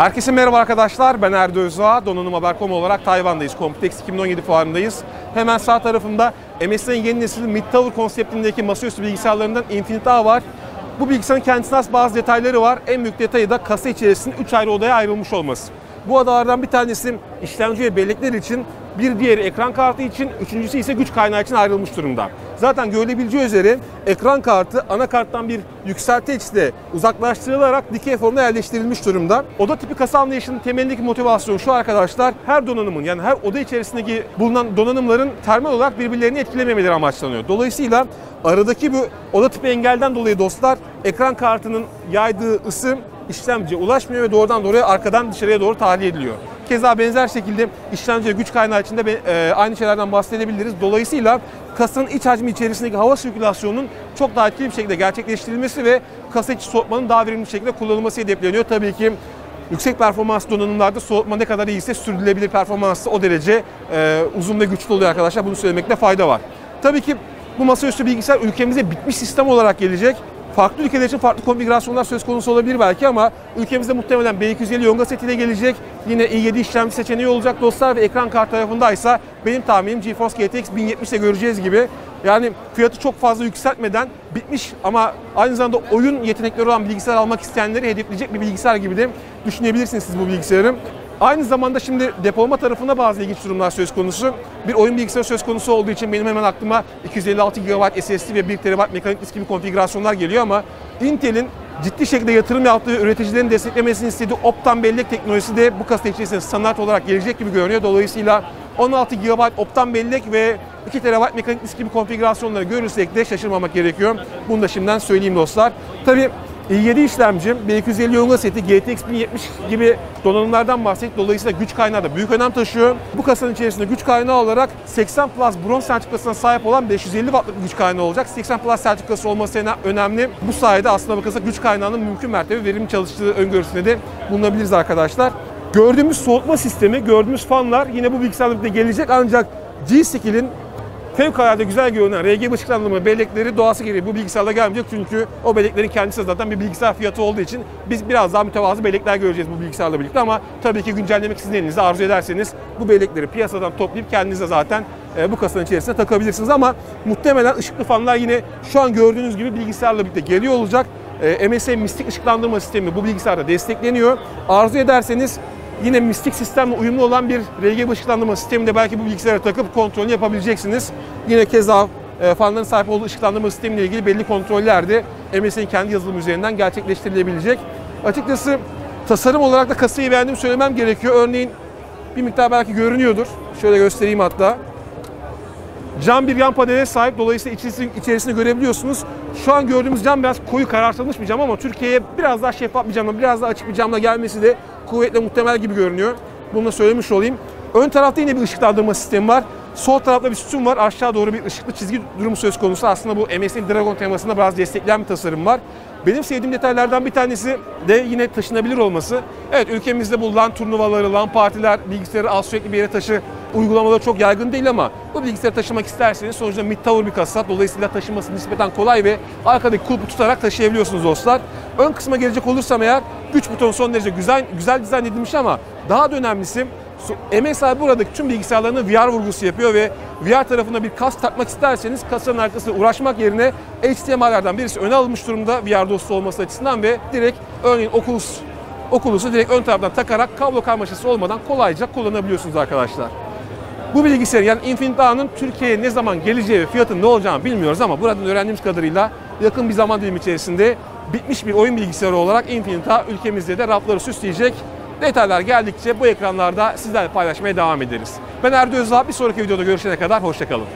Herkese merhaba arkadaşlar. Ben Erdo Özdoğa. Donanım Haber.com olarak Tayvan'dayız. Computex 2017 fuarındayız. Hemen sağ tarafımda MSI'nin yeni nesil Mid Tower konseptindeki masaüstü bilgisayarlarından Infinite A var. Bu bilgisayarın kendisine has bazı detayları var. En büyük detayı da kasa içerisinde 3 ayrı odaya ayrılmış olması. Bu odalardan bir tanesi işlemci ve bellekler için, bir diğeri ekran kartı için, üçüncüsü ise güç kaynağı için ayrılmış durumda. Zaten görülebileceği üzere ekran kartı anakarttan bir yükselteçle uzaklaştırılarak dikey formda yerleştirilmiş durumda. Oda tipi kasa anlayışının temelindeki motivasyon şu arkadaşlar. Her donanımın yani her oda içerisindeki bulunan donanımların termal olarak birbirlerini etkilememeleri amaçlanıyor. Dolayısıyla aradaki bu oda tipi engelden dolayı dostlar ekran kartının yaydığı ısı işlemciye ulaşmıyor ve doğrudan doğruya arkadan dışarıya doğru tahliye ediliyor. Keza benzer şekilde işlemci ve güç kaynağı içinde e, aynı şeylerden bahsedebiliriz. Dolayısıyla kasanın iç hacmi içerisindeki hava sirkülasyonunun çok daha etkili bir şekilde gerçekleştirilmesi ve kasa içi soğutmanın daha verimli bir şekilde kullanılması hedefleniyor. Tabii ki yüksek performans donanımlarda soğutma ne kadar iyiyse sürdürülebilir performansı o derece e, uzun ve güçlü oluyor arkadaşlar. Bunu söylemekte fayda var. Tabii ki bu masaüstü bilgisayar ülkemize bitmiş sistem olarak gelecek. Farklı ülkeler için farklı konfigürasyonlar söz konusu olabilir belki ama ülkemizde muhtemelen B250 Yonga setiyle gelecek. Yine i7 işlemci seçeneği olacak dostlar ve ekran kart tarafındaysa benim tahminim GeForce GTX 1070 ile göreceğiz gibi. Yani fiyatı çok fazla yükseltmeden bitmiş ama aynı zamanda oyun yetenekleri olan bilgisayar almak isteyenleri hedefleyecek bir bilgisayar gibi de düşünebilirsiniz siz bu bilgisayarı. Aynı zamanda şimdi depolama tarafında bazı ilginç durumlar söz konusu. Bir oyun bilgisayarı söz konusu olduğu için benim hemen aklıma 256 GB SSD ve 1 TB mekanik disk gibi konfigürasyonlar geliyor ama Intel'in ciddi şekilde yatırım yaptığı üreticilerin desteklemesini istediği Optan bellek teknolojisi de bu kasa içerisinde standart olarak gelecek gibi görünüyor. Dolayısıyla 16 GB Optan bellek ve 2 TB mekanik disk gibi konfigürasyonları görürsek de şaşırmamak gerekiyor. Bunu da şimdiden söyleyeyim dostlar. Tabii i7 işlemci, B250 Yonga seti, GTX 1070 gibi donanımlardan bahsettik. Dolayısıyla güç kaynağı da büyük önem taşıyor. Bu kasanın içerisinde güç kaynağı olarak 80 Plus bronz sertifikasına sahip olan 550 wattlık güç kaynağı olacak. 80 Plus sertifikası olması öne- önemli. Bu sayede aslında bakılırsa güç kaynağının mümkün mertebe verimli çalıştığı öngörüsünde de bulunabiliriz arkadaşlar. Gördüğümüz soğutma sistemi, gördüğümüz fanlar yine bu bilgisayarda gelecek ancak G-Skill'in Fevkalade güzel görünen RGB ışıklandırma bellekleri doğası gereği bu bilgisayarda gelmeyecek çünkü o belleklerin kendisi zaten bir bilgisayar fiyatı olduğu için biz biraz daha mütevazı bellekler göreceğiz bu bilgisayarla birlikte ama tabii ki güncellemek sizin elinizde arzu ederseniz bu bellekleri piyasadan toplayıp kendinize zaten e, bu kasanın içerisine takabilirsiniz ama muhtemelen ışıklı fanlar yine şu an gördüğünüz gibi bilgisayarla birlikte geliyor olacak. E, MSI Mystic ışıklandırma sistemi bu bilgisayarda destekleniyor. Arzu ederseniz Yine mistik sistemle uyumlu olan bir RGB ışıklandırma sistemi de belki bu bilgisayara takıp kontrolünü yapabileceksiniz. Yine keza e, fanların sahip olduğu ışıklandırma sistemiyle ilgili belli kontroller de MSI'nin kendi yazılımı üzerinden gerçekleştirilebilecek. Açıkçası tasarım olarak da kasayı beğendiğimi söylemem gerekiyor. Örneğin bir miktar belki görünüyordur. Şöyle göstereyim hatta. Cam bir yan paneline sahip. Dolayısıyla içerisini, içerisini görebiliyorsunuz. Şu an gördüğümüz cam biraz koyu karartılmış bir cam ama Türkiye'ye biraz daha şeffaf bir camla, biraz daha açık bir camla gelmesi de kuvvetle muhtemel gibi görünüyor. Bunu da söylemiş olayım. Ön tarafta yine bir ışıklandırma sistemi var. Sol tarafta bir sütun var. Aşağı doğru bir ışıklı çizgi durumu söz konusu. Aslında bu MSI Dragon temasında biraz destekleyen bir tasarım var. Benim sevdiğim detaylardan bir tanesi de yine taşınabilir olması. Evet ülkemizde bu LAN turnuvaları, LAN partiler, bilgisayarı al sürekli bir yere taşı uygulamaları çok yaygın değil ama bu bilgisayarı taşımak isterseniz sonuçta mid tower bir kasa. Dolayısıyla taşıması nispeten kolay ve arkadaki kulpu tutarak taşıyabiliyorsunuz dostlar. Ön kısma gelecek olursam eğer güç butonu son derece güzel güzel dizayn edilmiş ama daha da önemlisi MSI buradaki tüm bilgisayarlarına VR vurgusu yapıyor ve VR tarafına bir kas takmak isterseniz kasanın arkasında uğraşmak yerine HDMI'lerden birisi öne alınmış durumda VR dostu olması açısından ve direkt örneğin Oculus Oculus'u direkt ön taraftan takarak kablo karmaşası olmadan kolayca kullanabiliyorsunuz arkadaşlar. Bu bilgisayarın yani Infinite A'nın Türkiye'ye ne zaman geleceği ve fiyatın ne olacağını bilmiyoruz ama buradan öğrendiğimiz kadarıyla yakın bir zaman dilimi içerisinde bitmiş bir oyun bilgisayarı olarak Infinite A ülkemizde de rafları süsleyecek. Detaylar geldikçe bu ekranlarda sizlerle paylaşmaya devam ederiz. Ben Erdo Özdağ. Bir sonraki videoda görüşene kadar hoşçakalın.